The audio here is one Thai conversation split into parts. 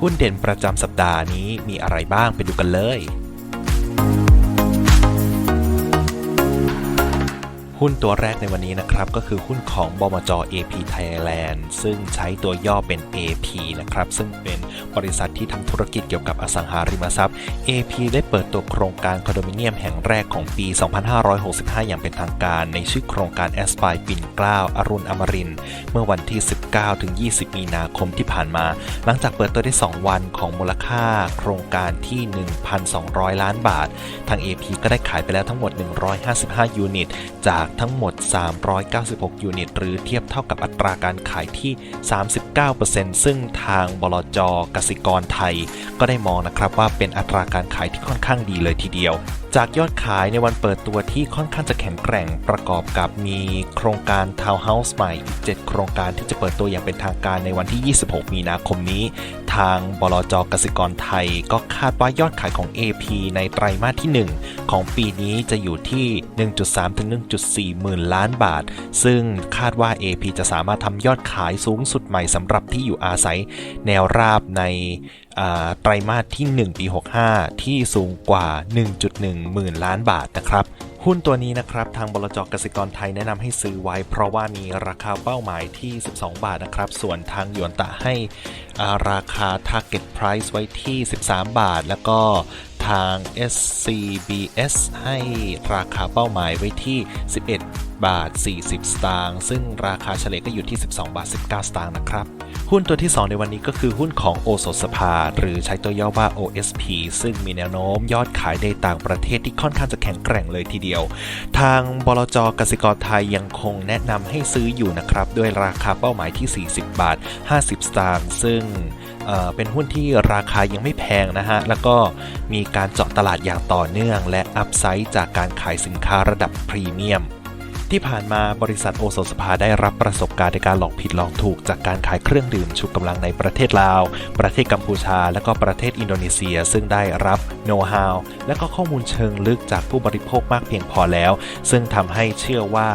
หุ้นเด่นประจำสัปดาห์นี้มีอะไรบ้างไปดูกันเลย หุ้นตัวแรกในวันนี้นะครับ ก็คือหุ้นของบมจ AP Thailand ซึ่งใช้ตัวย่อเป็น AP นะครับ ซึ่งเป็นบริษัทที่ทำธุรกิจเกี่ยวกับอสังหาริมทรัพย์ AP ได้เปิดตัวโครงการคอนโดมิเนียมแห่งแรกของปี 2565 อย่างเป็นทางการ ในชื่อโครงการ a s p i r e ปิ่นเกล้าอรุณอมริน เมื่อวันที่ 19-20 มีนาคมที่ผ่านมา หลังจากเปิดตัวได้ 2 วันของมูลค่า โครงการที่ 1,200 ล้านบาท ทาง AP ก็ได้ขายไปแล้วทั้งหมด 155 ยูนิต จากทั้งหมด 396 ยูนิต หรือเทียบเท่ากับอัตราการขายที่ 39%ซึ่งทางบลจกสิกรไทย ก็ได้มองนะครับว่าเป็นอัตราการขายที่ค่อนข้างดีเลยทีเดียว จากยอดขายในวันเปิดตัวที่ค่อนข้างจะแข็งแกร่งประกอบกับมีโครงการทาวน์เฮาส์ใหม่อีก 7 โครงการที่จะเปิดตัวอย่างเป็นทางการในวันที่ 26 มีนาคมนี้ ทางบลจกสิกรไทย ก็คาดว่ายอดขายของ AP ในไตรมาสที่ 1 ของปีนี้จะอยู่ที่ 1.3 ถึง 1.4 หมื่นล้านบาท ซึ่งคาดว่า AP จะสามารถทำยอดขายสูงสุดใหม่สำหรับที่อยู่อาศัยแนวราบในไตรมาสที่ 1 ปี 65 ที่สูงกว่า 1.1 หมื่นล้านบาทนะครับ หุ้นตัวนี้นะครับทางบลจกสิกรไทยแนะนำให้ซื้อไว้ เพราะว่ามีราคาเป้าหมายที่ 12 บาทนะครับ ส่วนทางยวนตะให้อ่าราคา target price ไว้ที่ 13 บาท แล้วก็ทาง SCBS ให้ราคาเป้าหมายไว้ที่ 11 บาท 40 สตางค์ ซึ่งราคาเฉลี่ยก็อยู่ที่ 12 บาท 19 สตางค์นะครับ หุ้นตัวที่ 2 ในวันนี้ก็คือหุ้นของโอสถสภา หรือใช้ตัวย่อว่า OSP ซึ่งมีแนวโน้มยอดขายในต่างประเทศที่ค่อนข้างจะแข็งแกร่งเลยทีเดียว ทางบลจกสิกรไทยยังคงแนะนำให้ซื้ออยู่นะครับ ด้วยราคาเป้าหมายที่ 40 บาท 50 สตางค์ ซึ่งเอ่อเป็นหุ้นที่ราคายังไม่แพงนะฮะ แล้วก็มีการเจาะตลาดอย่างต่อเนื่อง และอัพไซด์จากการขายสินค้าระดับพรีเมียม ที่ผ่านมาบริษัทโอโซสภาได้รับประสบการณ์ในการหลอกผิดหลอกถูก จากการขายเครื่องดื่มชูกำลังในประเทศลาว ประเทศกัมพูชา และก็ประเทศอินโดนีเซีย ซึ่งได้รับโน้ตฮาวและก็ข้อมูลเชิงลึกจากผู้บริโภคมากเพียงพอแล้ว ซึ่งทำให้เชื่อว่า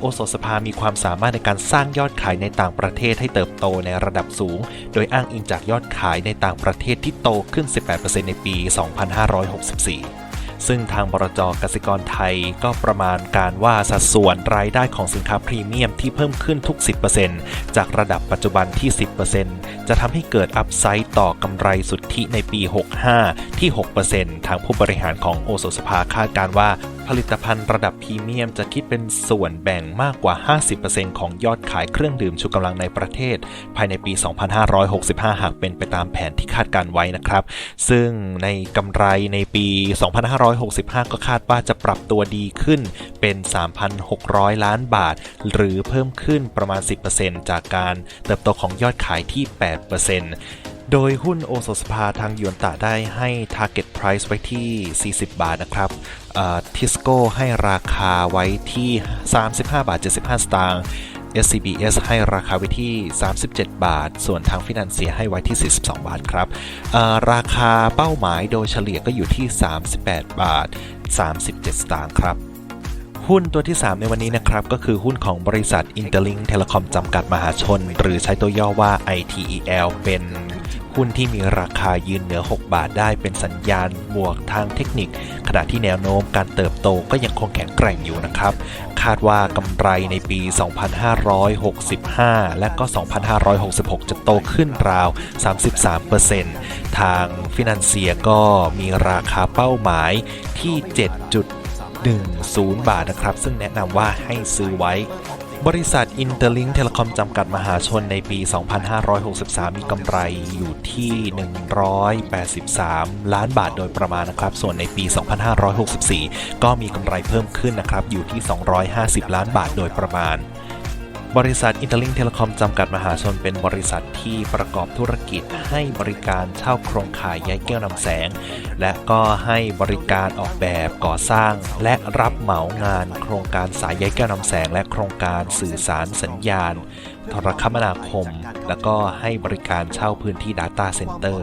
โอโซสภามีความสามารถในการสร้างยอดขายในต่างประเทศให้เติบโตในระดับสูง โดยอ้างอิงจากยอดขายในต่างประเทศที่โตขึ้น 18%ในปี 2564 ซึ่งทางบรจกสิกรไทยก็ประมาณการว่าสัดส่วนรายได้ของสินค้าพรีเมียมที่เพิ่มขึ้นทุก 10%จากระดับปัจจุบันที่ 10%จะทำให้เกิดอัพไซต์ต่อกำไรสุทธิในปี 65 ที่ 6%ทางผู้บริหารของโอโซสภาคาดการ์ว่า ผลิตภัณฑ์ระดับพรีเมียมจะคิดเป็นส่วนแบ่งมากกว่า 50%ของยอดขายเครื่องดื่มชูกำลังในประเทศ ภายในปี 2565 หากเป็นไปตามแผนที่คาดการไว้นะครับ ซึ่งในกำไรในปี 2565 ก็คาดว่าจะปรับตัวดีขึ้นเป็น 3,600 ล้านบาท หรือเพิ่มขึ้นประมาณ 10%จากการเติบโตของยอดขายที่ 8% โดยหุ้นโอโซสภาทางยวนตะได้ให้ Target Price ไว้ที่ 40 บาทนะครับทิสโก้ให้ราคาไว้ที่ 35 บาท 75 สตางค์ SCBS ให้ราคาไว้ที่ 37 บาท ส่วนทางฟินันเซียให้ไว้ที่ 42 บาทครับ ราคาเป้าหมายโดยเฉลี่ยก็อยู่ที่ 38 บาท 37 สตางค์ครับ หุ้นตัวที่ 3 ในวันนี้นะครับ ก็คือหุ้นของบริษัท Interlink Telecom จำกัดมหาชน หรือใช้ตัวย่อว่า ITEL เป็น หุ้นที่มีราคายืนเหนือ 6 บาทได้เป็นสัญญาณบวกทางเทคนิค ขณะที่แนวโน้มการเติบโตก็ยังคงแข็งแกร่งอยู่นะครับ คาดว่ากำไรในปี 2565 และก็ 2566 จะโตขึ้นราว 33%ทางฟินันเซียก็มีราคาเป้าหมายที่ 7.10 บาทนะครับ ซึ่งแนะนำว่าให้ซื้อไว้ บริษัทอินเตอร์ลิงเทเลคอมจำกัดมหาชนในปี 2563 มีกำไรอยู่ที่ 183 ล้านบาทโดยประมาณนะครับ ส่วนในปี 2564 ก็มีกำไรเพิ่มขึ้นนะครับ อยู่ที่ 250 ล้านบาทโดยประมาณ บริษัท Interlink Telecom จำกัดมหาชนเป็นบริษัทที่ประกอบธุรกิจให้บริการเช่าโครงข่ายใยแก้วนำแสง และก็ให้บริการออกแบบก่อสร้าง และรับเหมางาน โครงการสายใยแก้วนำแสง และโครงการสื่อสารสัญญาณ โทรคมนาคม แล้วก็ให้บริการเช่าพื้นที่ Data Center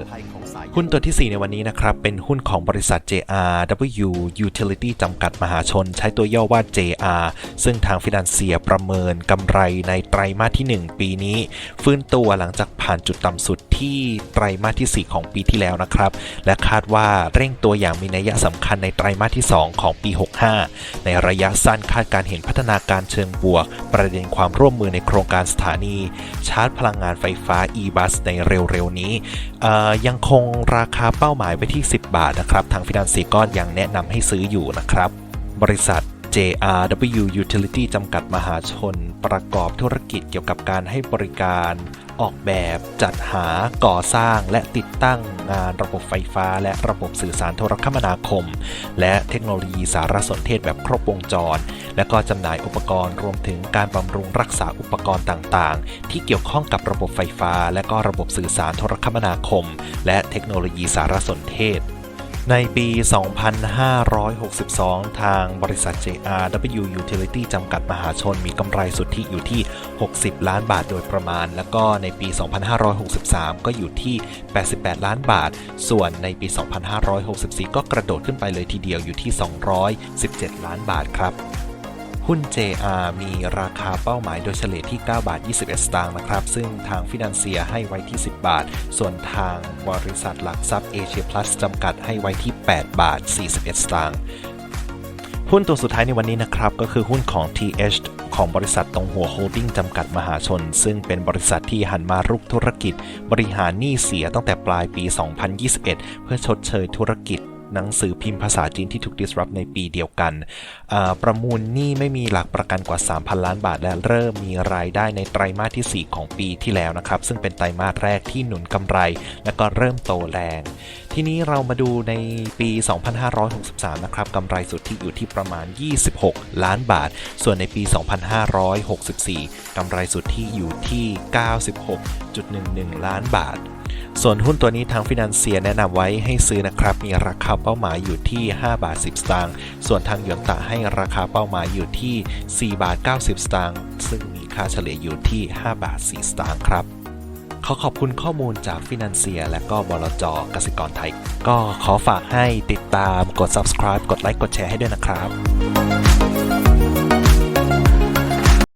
หุ้นตัวที่ 4 ในวันนี้นะครับ เป็นหุ้นของบริษัท JRW Utility จำกัดมหาชน ใช้ตัวย่อว่า JR ซึ่งทางฟินันเซียประเมินกำไรในไตรมาสที่ 1 ปีนี้ ฟื้นตัวหลังจากผ่านจุดต่ำสุดที่ไตรมาสที่ 4 ของปีที่แล้วนะครับ และคาดว่าเร่งตัวอย่างมีนัยสำคัญในไตรมาสที่ 2 ของปี 65 ในระยะสั้นคาดการเห็นพัฒนาการเชิงบวก ประเด็นความร่วมมือในโครงการสถานี ชาร์จพลังงานไฟฟ้า e-bus ในเร็วๆ นี้ ยังคงราคาเป้าหมายไว้ที่ 10 บาทนะครับ ทางฟิน a นซีก็ยังแนะนำให้ซื้ออยู่นะครับ บริษัท JRW Utility จำกัดมหาชน ประกอบธุรกิจเกี่ยวกับการให้บริการ ออกแบบจัดหาก่อสร้างและติดตั้งงานระบบไฟฟ้า และระบบสื่อสารโทรคมนาคม และเทคโนโลยีสารสนเทศแบบครบวงจร และก็จำหน่ายอุปกรณ์รวมถึงการบำรุงรักษาอุปกรณ์ต่างๆ ที่เกี่ยวข้องกับระบบไฟฟ้า และก็ระบบสื่อสารโทรคมนาคม และเทคโนโลยีสารสนเทศ ในปี 2562 ทางบริษัท JRW Utility จำกัดมหาชน มีกำไรสุทธิอยู่ที่ 60 ล้านบาทโดยประมาณ แล้วก็ในปี 2563 ก็อยู่ที่ 88 ล้านบาท ส่วนในปี 2564 ก็กระโดดขึ้นไปเลยทีเดียวอยู่ที่ 217 ล้านบาทครับ หุ้น JR มีราคาเป้าหมายโดยเฉลี่ยที่ 9 บาท 21 สตางค์นะครับ ซึ่งทางฟิน a นเซียให้ไว้ที่ 10 บาท ส่วนทางบริษัทหลักทรัพย์เอเชียพลัสจำกัดให้ไว้ที่ 8 บาท 41 สตางค์หุ้นตัวสุดท้ายในวันนี้นะครับ ก็คือหุ้นของ TH ของบริษัทตรงหัวโฮลดิ้งจำกัดมหาชน ซึ่งเป็นบริษัทที่หันมารุกธุรกิจ บริหารหนี้เสียตั้งแต่ปลายปี 2021 เพื่อชดเชยธุรกิจ หนังสือพิมพ์ภาษาจีนที่ถูก disrupt ในปีเดียวกัน ประมูลหนี้ไม่มีหลักประกันกว่า 3,000 ล้านบาท และเริ่มมีรายได้ในไตรมาสที่ 4 ของปีที่แล้วนะครับ ซึ่งเป็นไตรมาสแรกที่หนุนกำไร และก็เริ่มโตแรง ทีนี้เรามาดูในปี 2563 นะครับกำไรสุทธิอยู่ที่ประมาณ 26 ล้านบาท ส่วนในปี 2564 กำไรสุทธิอยู่ที่ 96.11 ล้านบาท ส่วนหุ้นตัวนี้ทางฟิน a นเซียแนะนำไว้ให้ซื้อนะครับ มีราคาเป้าหมายอยู่ที่ 5 บาท 10 สตางค์ ส่วนทางหยวนตะให้ราคาเป้าหมายอยู่ที่ 4 บาท 90 สตางค์ ซึ่งมีค่าเฉลี่ยอยู่ที่ 5 บาท 4 สตางค์ครับ ขอขอบคุณข้อมูลจากฟิน a นเซีย และก็บลจกสิกรไทย ก็ขอฝากให้ติดตาม กด subscribe กดไลค์ กดแชร์ให้ด้วยนะครับ